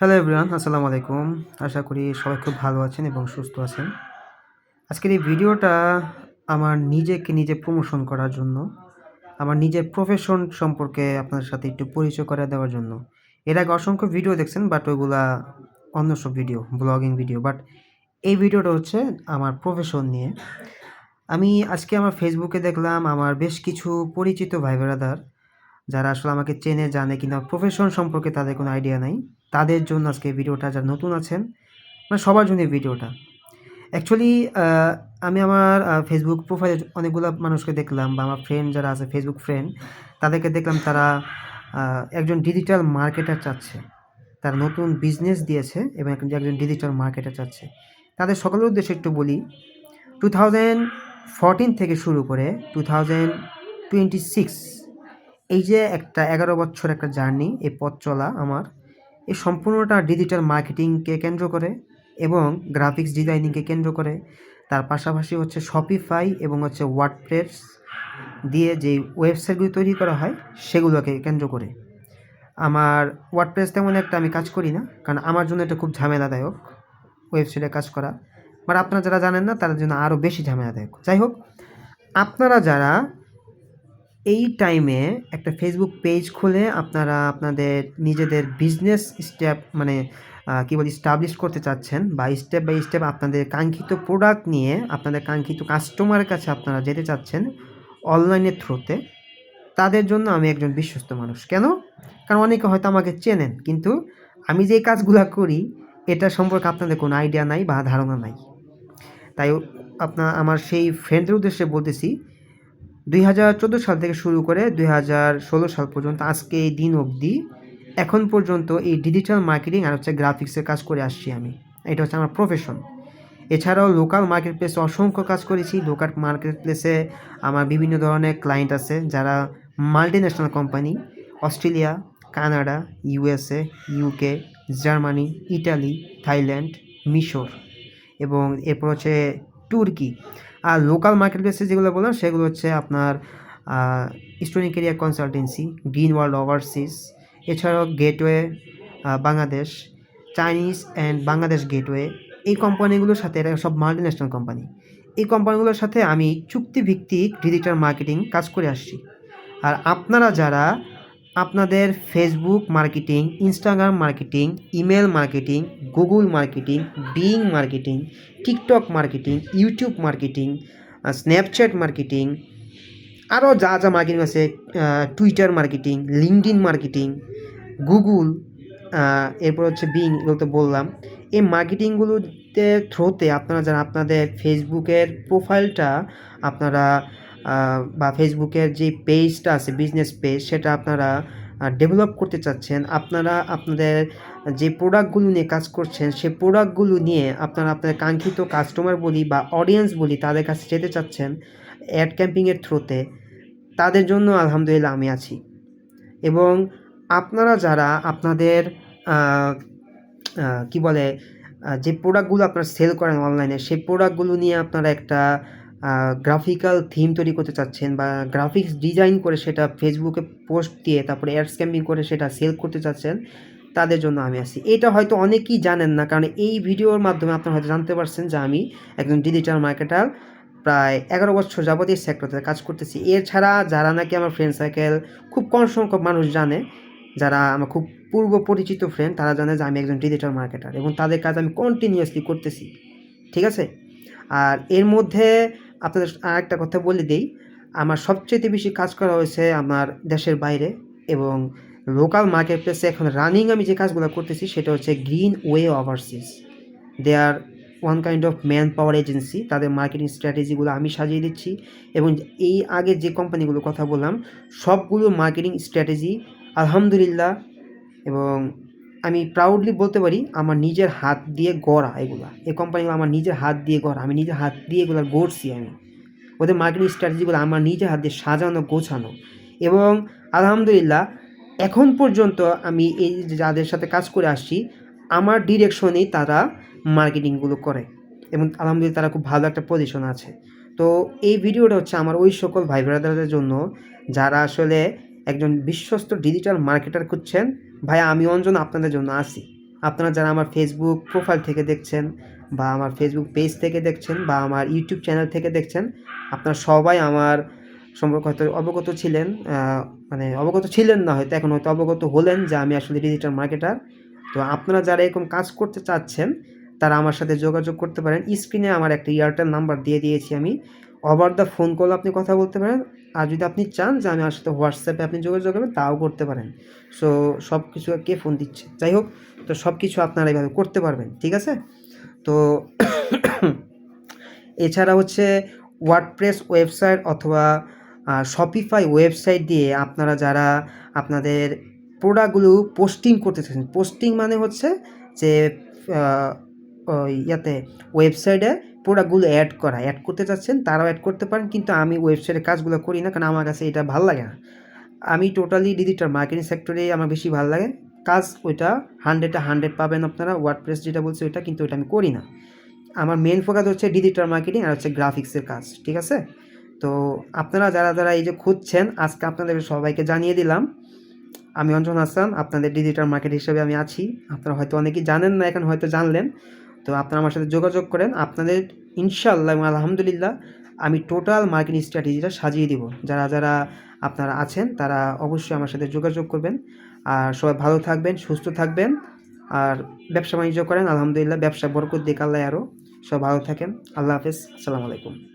Hello everyone আসসালামু আলাইকুম। আশা করি সবাই খুব ভালো আছেন এবং সুস্থ আছেন। আজকের এই ভিডিওটা আমার নিজেকে নিজে প্রমোশন করার জন্য, আমার নিজের প্রফেশন সম্পর্কে আপনাদের সাথে একটু পরিচয় করে দেওয়ার জন্য। এর আগে অসংখ্য ভিডিও দেখছেন বাট ওইগুলা অন্য সব ভিডিও ব্লগিং ভিডিও বাট এই ভিডিওটা হচ্ছে আমার প্রফেশন নিয়ে। আমি আজকে আমার ফেসবুকে দেখলাম, আমার বেশ কিছু পরিচিত ভাই ব্রাদার যারা আসলে আমাকে চেনে, জানে কিনা প্রফেশন সম্পর্কে তাদের কোনো আইডিয়া নাই। তাদের জন্য আজকে ভিডিওটা যারা নতুন আছেন মানে সবার জন্য ভিডিওটা। অ্যাকচুয়ালি আমি আমার ফেসবুক প্রোফাইলে অনেকগুলো মানুষকে দেখলাম বা আমার ফ্রেন্ড যারা আছে ফেসবুক ফ্রেন্ড তাদেরকে দেখলাম তারা একজন ডিজিটাল মার্কেটার চাচ্ছে। তারা নতুন বিজনেস দিয়েছে এবং একজন ডিজিটাল মার্কেটার চাচ্ছে। তাদের সকলের উদ্দেশ্যে একটু বলি টু থাউজেন্ড ফোরটিন থেকে শুরু করে টু থাউজেন্ড টোয়েন্টি সিক্স এই যে একটা এগারো বছর একটা জার্নি, এই পথ চলা আমার, এই সম্পূর্ণটা ডিজিটাল মার্কেটিংকে কেন্দ্র করে এবং গ্রাফিক্স ডিজাইনিংকে কেন্দ্র করে। তার পাশাপাশি হচ্ছে শপিফাই এবং হচ্ছে ওয়ার্ডপ্রেস দিয়ে যে ওয়েবসাইটগুলি তৈরি করা হয়, সেগুলোকে কেন্দ্র করে। আমার ওয়ার্ডপ্রেস তেমন একটা আমি কাজ করি না, কারণ আমার জন্য এটা খুব ঝামেলাদায়ক ওয়েবসাইটে কাজ করা। বাট আপনারা যারা জানেন না, তাদের জন্য আরও বেশি ঝামেলাদায়ক। যাই হোক, আপনারা যারা এই টাইমে একটা ফেসবুক পেজ খুলে আপনারা আপনাদের নিজেদের বিজনেস স্টেপ মানে কী বলি স্টাবলিশ করতে চাচ্ছেন বা স্টেপ বাই স্টেপ আপনাদের কাঙ্ক্ষিত প্রোডাক্ট নিয়ে আপনাদের কাঙ্ক্ষিত কাস্টমারের কাছে আপনারা যেতে চাচ্ছেন অনলাইনের থ্রুতে তাদের জন্য আমি একজন বিশ্বস্ত মানুষ। কেন? কারণ অনেকে হয়তো আমাকে চেনেন, কিন্তু আমি যে কাজগুলো করি, এটা সম্পর্কে আপনাদের কোনো আইডিয়া নাই বা ধারণা নাই। তাই আপনার আমার সেই ফ্রেন্ডদের উদ্দেশ্যে বলতেছি দুই হাজার চোদ্দ সাল থেকে শুরু করে দুই হাজার ষোলো সাল পর্যন্ত আজকে এই দিন অবধি এখন পর্যন্ত এই ডিজিটাল মার্কেটিং আর হচ্ছে গ্রাফিক্সের কাজ করে আসছি আমি। এটা হচ্ছে আমার প্রফেশন এছাড়াও লোকাল মার্কেট প্লেসে অসংখ্য কাজ করেছি। লোকাল মার্কেট প্লেসে আমার বিভিন্ন ধরনের ক্লায়েন্ট আছে যারা multinational company Australia, Canada USA UK Germany, Italy, Thailand, মিশর এবং এরপর হচ্ছে তুর্কি। আর লোকাল মার্কেট প্লেসে যেগুলো বললাম, সেগুলো হচ্ছে আপনার student career consultancy green world overseas এছাড়াও gateway Bangladesh Chinese and Bangladesh gateway এই কোম্পানিগুলোর সাথে এরা সব মাল্টি ন্যাশনাল কোম্পানি এই কোম্পানিগুলোর সাথে আমি চুক্তিভিত্তিক ডিজিটাল মার্কেটিং কাজ করে আসছি। আর আপনারা যারা আপনাদের Facebook marketing Instagram marketing email marketing Google marketing Bing marketing TikTok marketing YouTube marketing Snapchat marketing আরও যা যা মার্কেটিং আছে Twitter marketing LinkedIn marketing Google এরপর হচ্ছে বিং এগুলো তো বললাম। এই মার্কেটিংগুলোতে থ্রোতে আপনারা যারা আপনাদের ফেসবুকের প্রোফাইলটা আপনারা বা ফেসবুকের যে পেজটা আছে বিজনেস পেজ সেটা আপনারা ডেভেলপ করতে চাচ্ছেন, আপনারা আপনাদের যে প্রোডাক্টগুলো নিয়ে কাজ করছেন, সে প্রোডাক্টগুলো নিয়ে আপনারা আপনাদের কাঙ্ক্ষিত কাস্টমার বলি বা অডিয়েন্স বলি তাদের কাছে যেতে চাচ্ছেন অ্যাড ক্যাম্পিংয়ের থ্রুতে তাদের জন্য আলহামদুলিল্লাহ আমি আছি। এবং আপনারা যারা আপনাদের কি বলে যে প্রোডাক্টগুলো আপনারা সেল করেন অনলাইনে সেই প্রোডাক্টগুলো নিয়ে আপনারা একটা গ্রাফিক্যাল থিম তৈরি করতে চাচ্ছেন বা গ্রাফিক্স ডিজাইন করে সেটা ফেসবুকে পোস্ট দিয়ে তারপরে অ্যাড স্ক্যাম্পিং করে সেটা সেল করতে চাচ্ছেন, তাদের জন্য আমি আছি। এটা হয়তো অনেকেই জানেন না, কারণ এই ভিডিওর মাধ্যমে আপনারা হয়তো জানতে পারছেন যে আমি একজন ডিজিটাল মার্কেটার প্রায় এগারো বছর যাবত এই সেক্টরতে কাজ করতেছি। এছাড়া যারা নাকি আমার ফ্রেন্ড সার্কেল খুব কম সংখ্যক মানুষ জানে, যারা আমার খুব পূর্ব পরিচিত ফ্রেন্ড তারা জানে যে আমি একজন ডিজিটাল মার্কেটার এবং তাদের কাজ আমি কন্টিনিউয়াসলি করতেছি। ঠিক আছে? আর এর মধ্যে আপনাদের একটা কথা বলে দিই। আমার সবচেয়ে বেশি কাজ করা হয়েছে আমার দেশের বাইরে এবং লোকাল মার্কেট প্লেসে এখন রানিং আমি যে কাজগুলো করতেছি সেটা হচ্ছে green way overseas they are one kind of manpower agency তাদের মার্কেটিং স্ট্র্যাটেজিগুলো আমি সাজিয়ে দিচ্ছি এবং এই আগে যে কোম্পানিগুলো কথা বললাম, সবগুলো মার্কেটিং স্ট্র্যাটেজি আলহামদুলিল্লাহ এবং আমি প্রাউডলি বলতে পারি, আমার নিজের হাত দিয়ে গড়া এগুলো। এই কোম্পানিগুলো আমার নিজের হাত দিয়ে গড়া। আমি নিজের হাত দিয়ে এগুলো গড়ছি আমি। ওদের মার্কেটিং স্ট্র্যাটেজিগুলো আমার নিজের হাত দিয়ে সাজানো, গোছানো। এবং আলহামদুলিল্লাহ, এখন পর্যন্ত আমি এই যাদের সাথে কাজ করে আসছি, আমার ডিরেকশনেই তারা মার্কেটিংগুলো করে। এবং আলহামদুলিল্লাহ, তারা খুব ভালো একটা পজিশন আছে। তো এই ভিডিওটা হচ্ছে আমার ওই সকল ভাই ব্রাদারদের জন্য, যারা আসলে একজন বিশ্বস্ত ডিজিটাল মার্কেটার খুঁজছেন। ভাই আমি অঞ্জন আপনাদের জন্য আসি। আপনারা যারা আমার ফেসবুক প্রোফাইল থেকে দেখছেন বা আমার ফেসবুক পেজ থেকে দেখছেন বা আমার ইউটিউব চ্যানেল থেকে দেখছেন, আপনারা সবাই আমার সম্পর্কে হয়তো অবগত ছিলেন মানে অবগত ছিলেন না, হয়তো এখন হয়তো অবগত হলেন যে আমি আসলে ডিজিটাল মার্কেটার তো আপনারা যারা এরকম কাজ করতে চাচ্ছেন, তারা আমার সাথে যোগাযোগ করতে পারেন। স্ক্রিনে আমার একটা এয়ারটেল নাম্বার দিয়ে দিয়েছি আমি। ওভার দ্য ফোন কল আপনি কথা বলতে পারেন। আর যদি আপনি চান যে আমি আমার সাথে হোয়াটসঅ্যাপে আপনি যোগাযোগ করবেন, তাও করতে পারেন। সো সব কিছু কে ফোন দিচ্ছে। যাই হোক, তো সব কিছু আপনারা এইভাবে করতে পারবেন, ঠিক আছে? তো এছাড়া হচ্ছে ওয়ার্ডপ্রেস ওয়েবসাইট অথবা শপিফাই ওয়েবসাইট দিয়ে আপনারা যারা আপনাদের প্রোডাক্টগুলো পোস্টিং করতে চাচ্ছেন পোস্টিং মানে হচ্ছে যে ইয়াতে ওয়েবসাইটে প্রোডাক্টগুলো অ্যাড করা। অ্যাড করতে চাচ্ছেন, তারাও অ্যাড করতে পারেন, কিন্তু আমি ওয়েবসাইটে কাজগুলো করি না, কারণ আমার কাছে এটা ভালো লাগে না। আমি টোটালি ডিজিটাল মার্কেটিং সেক্টরে আমার বেশি ভালো লাগে। কাজ ওইটা হান্ড্রেডে হান্ড্রেড পাবেন আপনারা ওয়ার্ডপ্রেস যেটা বলছে ওইটা, কিন্তু ওইটা আমি করি না। আমার মেন ফোকাস হচ্ছে ডিজিটাল মার্কেটিং আর হচ্ছে গ্রাফিক্সের কাজ, ঠিক আছে? তো আপনারা যারা যারা এই যে খুঁজছেন, আজকে আপনাদের সবাইকে জানিয়ে দিলাম, আমি অঞ্জন হাসান, আপনাদের ডিজিটাল মার্কেট হিসেবে আমি আছি। আপনারা হয়তো অনেকেই জানেন না, এখন হয়তো জানলেন। তো আপনারা আমার সাথে যোগাযোগ করেন। আপনাদের ইনশাআল্লাহ এবং আলহামদুলিল্লাহ আমি টোটাল মার্কিন স্ট্র্যাটেজিটা সাজিয়ে দিব। যারা যারা আপনারা আছেন, তারা অবশ্যই আমার সাথে যোগাযোগ করবেন। আর সবাই ভালো থাকবেন, সুস্থ থাকবেন। আর ব্যবসা বাণিজ্য করেন, আলহামদুলিল্লাহ, ব্যবসা বরকত দিক আল্লাহ আরও সবাই ভালো থাকেন। আল্লাহ হাফেজ। আসসালামু আলাইকুম।